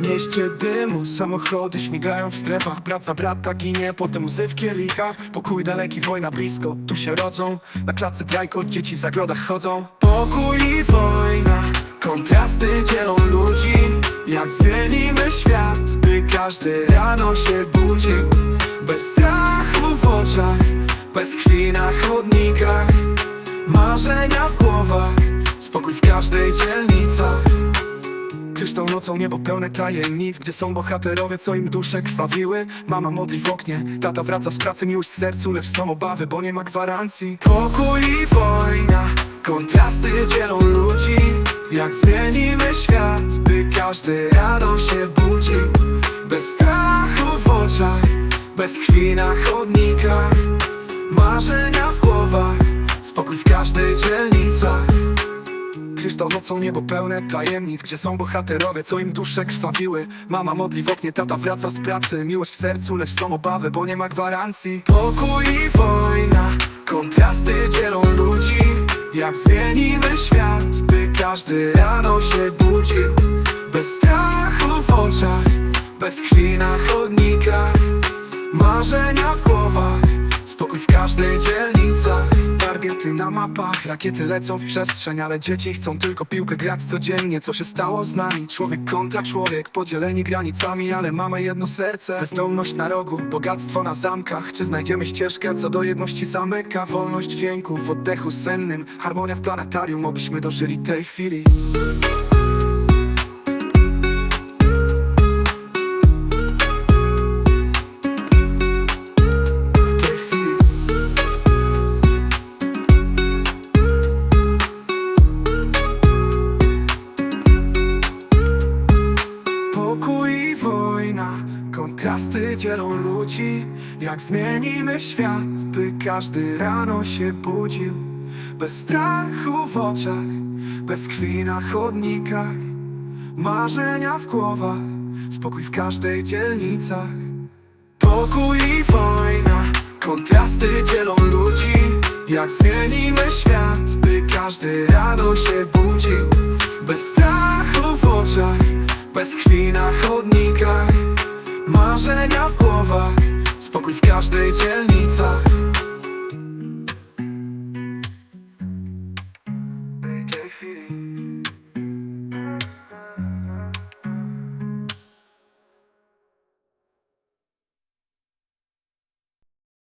mieście dymu. Samochody śmigają w strefach Praca brata ginie, potem łzy w kielichach. Pokój daleki, wojna blisko Tu się rodzą. Na klatce trajko, dzieci w zagrodach chodzą. Pokój i wojna Kontrasty dzielą ludzi. Jak zmienimy świat By każdy rano się budził. Bez strachu w oczach Bez krwi na chodnikach. Marzenia w głowach nocą niebo pełne tajemnic Gdzie są bohaterowie, co im dusze krwawiły. Mama modli w oknie, tata wraca z pracy Miłość w sercu, lecz są obawy, bo nie ma gwarancji. Pokój i wojna Kontrasty dzielą ludzi. Jak zmienimy świat By każdy rano się budził. Bez strachu w oczach Bez krwi na chodnikach. Marzenia w głowach Spokój w każdej dzielnicach Kryształ nocą niebo pełne tajemnic Gdzie są bohaterowie, co im dusze krwawiły. Mama modli w oknie, tata wraca z pracy. Miłość w sercu, lecz są obawy, bo nie ma gwarancji. Pokój i wojna Kontrasty dzielą ludzi. Jak zmienimy świat By każdy rano się budził. Bez strachu w oczach Bez krwi na chodnikach. Marzenia w głowach Spokój w każdej dzielnicach Targety na mapach, rakiety lecą w przestrzeń Ale dzieci chcą tylko piłkę grać codziennie Co się stało z nami? Człowiek kontra człowiek Podzieleni granicami, ale mamy jedno serce Bezdomność na rogu, bogactwo na zamkach Czy znajdziemy ścieżkę co do jedności zamyka? Wolność dźwięków w oddechu sennym Harmonia w planetarium, obyśmy dożyli tej chwili i wojna, kontrasty dzielą ludzi Jak zmienimy świat, by każdy rano się budził. Bez strachu w oczach, bez krwi na chodnikach. Marzenia w głowach, spokój w każdej dzielnicach. Pokój i wojna, kontrasty dzielą ludzi Jak zmienimy świat, by każdy rano się budził. Bez strachu w oczach, bez krwi na chodnikach Marzenia w głowach Spokój w każdej dzielnicach.